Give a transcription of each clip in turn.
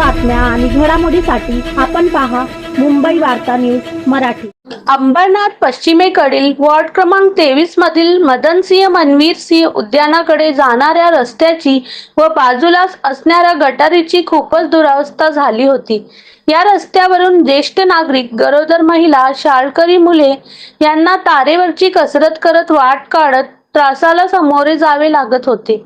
बातम्या आणि घडामोडीसाठी आपण पहा मुंबई वार्ता न्यूज मराठी. अंबरनाथ पश्चिमेकडील वॉर्ड क्रमांक तेवीस मधील मदन सिंह मनवीर सिंह उद्यानाकडे जाणाऱ्या रस्त्याची व बाजूलाच असणाऱ्या गटारीची खूपच दुरावस्था झाली होती. या रस्त्यावरून ज्येष्ठ नागरिक गरोदर महिला शाळकरी मुले यांना तारेवरची कसरत करत वाट काढत त्रासाला सामोरे जावे लागत होते.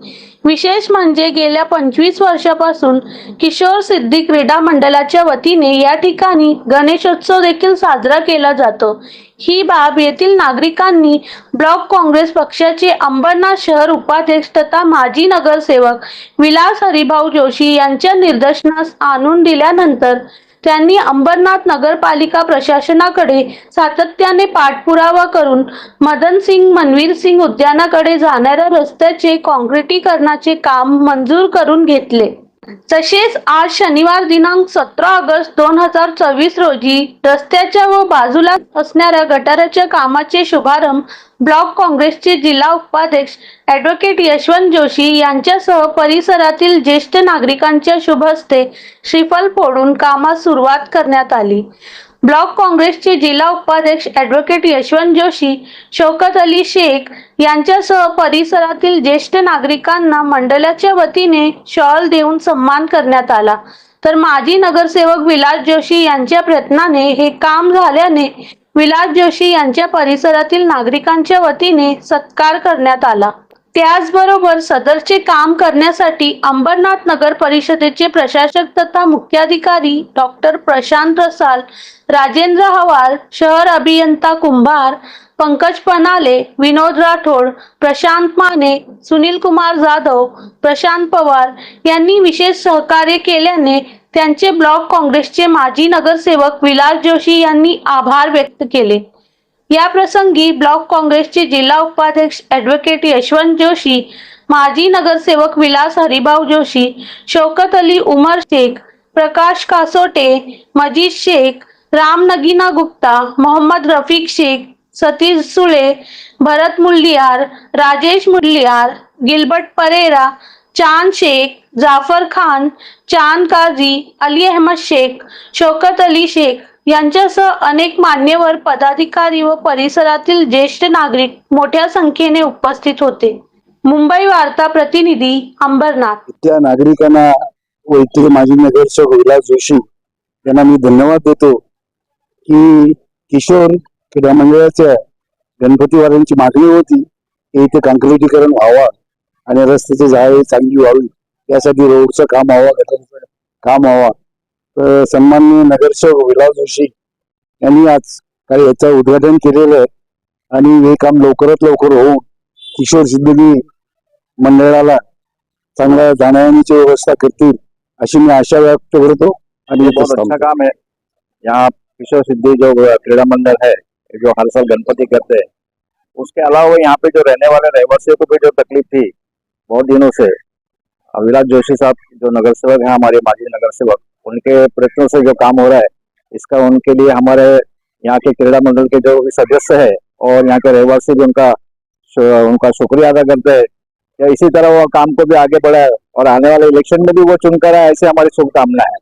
विशेष म्हणजे गेल्या पंचवीस वर्षापासून किशोर सिद्धी क्रीडा मंडळाच्या वतीने या ठिकाणी गणेशोत्सव देखील साजरा केला जातो. ही बाब येथील नागरिकांनी ब्लॉक काँग्रेस पक्षाचे अंबरनाथ शहर उपाध्यक्ष तथा माजी नगरसेवक विलास हरिभाऊ जोशी यांच्या निदर्शनास आणून दिल्यानंतर त्यांनी अंबरनाथ नगरपालिका प्रशासनाकडे सातत्याने पाठपुरावा करून मदन सिंग मनवीर सिंग उद्यानाकडे जाणाऱ्या रस्त्याचे काँक्रिटीकरणाचे काम मंजूर करून घेतले. तसेच आज शनिवार दिनांक सतरा ऑगस्ट दोन हजार चोवीस रोजी रस्त्याच्या व बाजूला असणाऱ्या गटाराच्या कामाचे शुभारंभ ब्लॉक काँग्रेसचे जिल्हा उपाध्यक्ष ॲडव्होकेट यशवंत जोशी यांच्यासह परिसरातील ज्येष्ठ नागरिकांच्या शुभ हस्ते श्रीफल फोडून कामास सुरुवात करण्यात आली. ब्लॉक काँग्रेसचे जिल्हा उपाध्यक्ष ॲडव्होकेट यशवंत जोशी शौकत अली शेख यांच्यासह परिसरातील ज्येष्ठ नागरिकांना मंडळाच्या वतीने शॉल देऊन सन्मान करण्यात आला. तर माजी नगरसेवक विलास जोशी यांच्या प्रयत्नाने हे काम झाल्याने विलास जोशी यांच्या परिसरातील नागरिकांच्या वतीने सत्कार करण्यात आला. त्याचबरोबर सदरचे काम करण्यासाठी अंबरनाथ नगर परिषदेचे प्रशासक तथा मुख्याधिकारी डॉक्टर प्रशांत रसाल राजेंद्र हवाल शहर अभियंता कुंभार पंकज पनाले विनोद राठोड प्रशांत माने सुनील कुमार जाधव प्रशांत पवार यांनी विशेष सहकार्य केल्याने त्यांचे ब्लॉक काँग्रेसचे माजी नगरसेवक विलास जोशी यांनी आभार व्यक्त केले. या प्रसंगी ब्लॉक काँग्रेसचे जिल्हा उपाध्यक्ष ॲडव्होकेट यशवंत जोशी माजी नगरसेवक विलास हरिभाऊ जोशी शौकत अली उमर शेख प्रकाश कासोटे मजीद शेख राम नगीना गुप्ता मोहम्मद रफिक शेख सतीश सुळे भरत मुल्लियार राजेश मुल्लियार गिलबर्ट परेरा चांद शेख जाफर खान चांद काझी अली अहमद शेख शौकत अली शेख यांच्यासह अनेक मान्यवर पदाधिकारी व परिसरातील ज्येष्ठ नागरिक मोठ्या संख्येने उपस्थित होते. मुंबई वार्ता प्रतिनिधी अंबरनाथ. त्या नागरिकांना व इथले माजी नगरसेवक विलास जोशी यांना मी धन्यवाद देतो की किशोर क्रीडा मंडळाच्या गणपतीवाल्यांची मागणी होती. की इथे काँक्रिटीकरण व्हावा. आणि रस्त्याची जाळी चांगली व्हावी. यासाठी रोडचं काम व्हावं गटारचं काम व्हावा तर सन्माननीय नगरसेवक विलास जोशी यांनी आज काही याचं उद्घाटन केलेलं आहे. आणि हे काम लवकरात लवकर होऊन किशोर सिद्धगी मंडळाला चांगल्या जाण्याची व्यवस्था करतील अशी मी आशा व्यक्त करतो. आणि. काम है यहाँ किशोर सिद्धि जो क्रीड़ा मंडल है जो हर साल गणपति करते हैं उसके अलावा यहाँ पे जो रहने वाले रहवासियों को भी जो तकलीफ थी बहुत दिनों से अविराज जोशी साहब जो नगर सेवक है, हमारे माजी नगर सेवक, उनके प्रयत्नों से जो काम हो रहा है, इसका उनके लिए हमारे यहाँ के क्रीड़ा मंडल के जो सदस्य है और यहाँ के रहवासी भी उनका उनका शुक्रिया अदा करते हैं। इसी तरह वो काम को भी आगे बढ़ाए और आने वाले इलेक्शन में भी वो चुनकर आए, ऐसे हमारी शुभकामना है।